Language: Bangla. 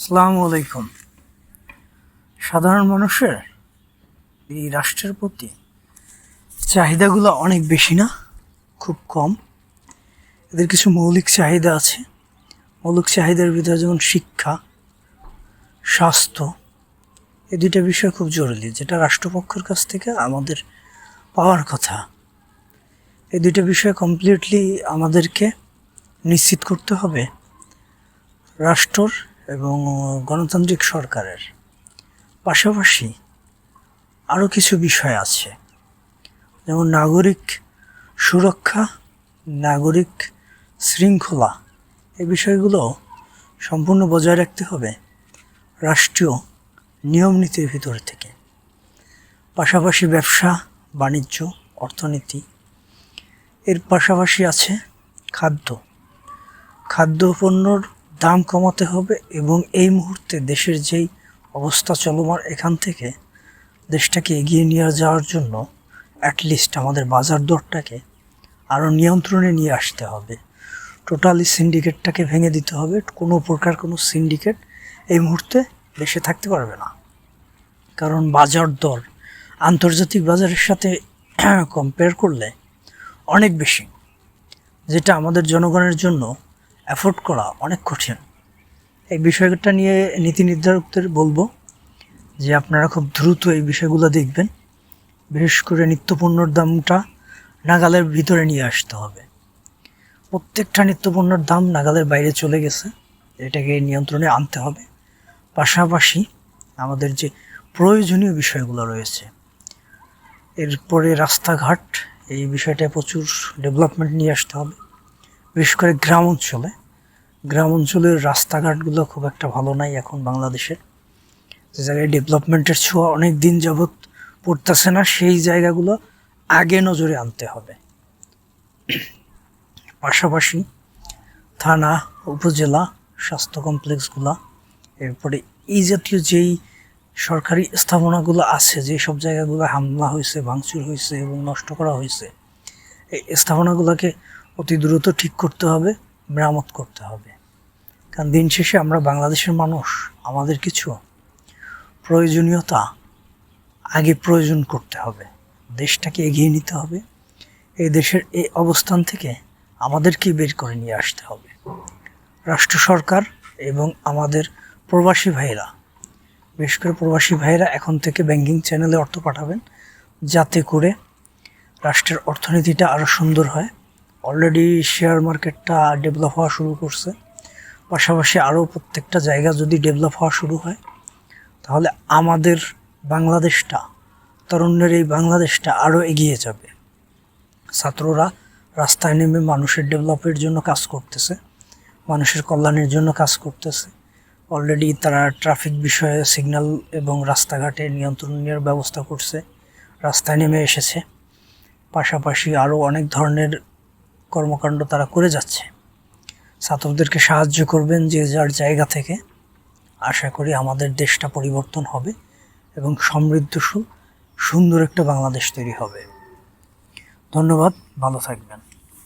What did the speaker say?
আসসালামু আলাইকুম। সাধারণ মানুষের এই রাষ্ট্রের প্রতি চাহিদাগুলো অনেক বেশি না, খুব কম। এদের কিছু মৌলিক চাহিদা আছে। মৌলিক চাহিদার ভিতরে যেমন শিক্ষা, স্বাস্থ্য, এই দুইটা বিষয় খুব জরুরি, যেটা রাষ্ট্রপক্ষের কাছ থেকে আমাদের পাওয়ার কথা। এই দুইটা বিষয় কমপ্লিটলি আমাদেরকে নিশ্চিত করতে হবে। রাষ্ট্রর এবং গণতান্ত্রিক সরকারের পাশাপাশি আরও কিছু বিষয় আছে। যেমন নাগরিক সুরক্ষা, নাগরিক শৃঙ্খলা এই বিষয়গুলো সম্পূর্ণ বজায় রাখতে হবে রাষ্ট্রীয় নিয়ম নীতির ভিতর থেকে। পাশাপাশি ব্যবসা, বাণিজ্য, অর্থনীতি, এর পাশাপাশি আছে খাদ্য। খাদ্যপণ্যর দাম কমাতে হবে এবং এই মুহূর্তে দেশের যেই অবস্থা চলমান এখান থেকে দেশটাকে এগিয়ে নিয়ে যাওয়ার জন্য অ্যাটলিস্ট আমাদের বাজার দরটাকে আরও নিয়ন্ত্রণে নিয়ে আসতে হবে। টোটালি সিন্ডিকেটটাকে ভেঙে দিতে হবে। কোনো প্রকার কোনো সিন্ডিকেট এই মুহূর্তে দেশে থাকতে পারবে না। কারণ বাজার দর আন্তর্জাতিক বাজারের সাথে কম্পেয়ার করলে অনেক বেশি, যেটা আমাদের জনগণের জন্য অ্যাফোর্ড করা অনেক কঠিন। এই বিষয়টা নিয়ে নীতি নির্ধারকদের বলব যে আপনারা খুব দ্রুত এই বিষয়গুলো দেখবেন। বিশেষ করে নিত্যপণ্যর দামটা নাগালের ভিতরে নিয়ে আসতে হবে। প্রত্যেকটা নিত্যপণ্যর দাম নাগালের বাইরে চলে গেছে। এটাকে নিয়ন্ত্রণে আনতে হবে। পাশাপাশি আমাদের যে প্রয়োজনীয় বিষয়গুলো রয়েছে, এরপরে রাস্তাঘাট, এই বিষয়টায় প্রচুর ডেভেলপমেন্ট নিয়ে আসতে হবে। বিশেষ করে গ্রাম অঞ্চলে গ্রাম অঞ্চলের রাস্তাঘাটগুলো খুব একটা ভালো নাই এখন বাংলাদেশের। যে জায়গায় ডেভেলপমেন্টের ছোঁয়া অনেক দিন যাবৎ পড়তেছে না, সেই জায়গাগুলো আগে নজরে আনতে হবে। পাশাপাশি থানা, উপজেলা, স্বাস্থ্য কমপ্লেক্সগুলা, এরপরে এই জাতীয় যেই সরকারি স্থাপনাগুলো আছে, যে সব জায়গাগুলো হামলা হয়েছে, ভাঙচুর হয়েছে এবং নষ্ট করা হয়েছে, এই স্থাপনাগুলোকে অতি দ্রুত ঠিক করতে হবে। মেরামত করতে হবে। কারণ দিন শেষে আমরা বাংলাদেশের মানুষ, আমাদের কিছু প্রয়োজনীয়তা আগে প্রয়োজন করতে হবে। দেশটাকে এগিয়ে নিতে হবে। এই দেশের এই অবস্থান থেকে আমাদেরকে বের করে নিয়ে আসতে হবে। রাষ্ট্র সরকার এবং আমাদের প্রবাসী ভাইরা বিশেষ করে প্রবাসী ভাইরা এখন থেকে ব্যাংকিং চ্যানেলে অর্থ পাঠাবেন। যাতে করে রাষ্ট্রের অর্থনীতিটা আরও সুন্দর হয়। অলরেডি শেয়ার মার্কেটটা ডেভেলপ হওয়া শুরু করছে। পাশাপাশি আরও প্রত্যেকটা জায়গা যদি ডেভেলপ হওয়া শুরু হয়, তাহলে আমাদের বাংলাদেশটা তরুণের এই বাংলাদেশটা আরও এগিয়ে যাবে। ছাত্ররা রাস্তায় নেমে মানুষের ডেভেলপের জন্য কাজ করতেছে, মানুষের কল্যাণের জন্য কাজ করতেছে। অলরেডি তারা ট্রাফিক বিষয়ে সিগন্যাল এবং রাস্তাঘাটে নিয়ন্ত্রণ নেওয়ার ব্যবস্থা করছে, রাস্তায় নেমে এসেছে। পাশাপাশি আরও অনেক ধরনের কর্মকাণ্ড তারা করে যাচ্ছে। ছাত্রদেরকে সাহায্য করবেন যে যার জায়গা থেকে। আশা করি আমাদের দেশটা পরিবর্তন হবে এবং সমৃদ্ধশীল, সুন্দর একটা বাংলাদেশ তৈরি হবে। ধন্যবাদ, ভালো থাকবেন।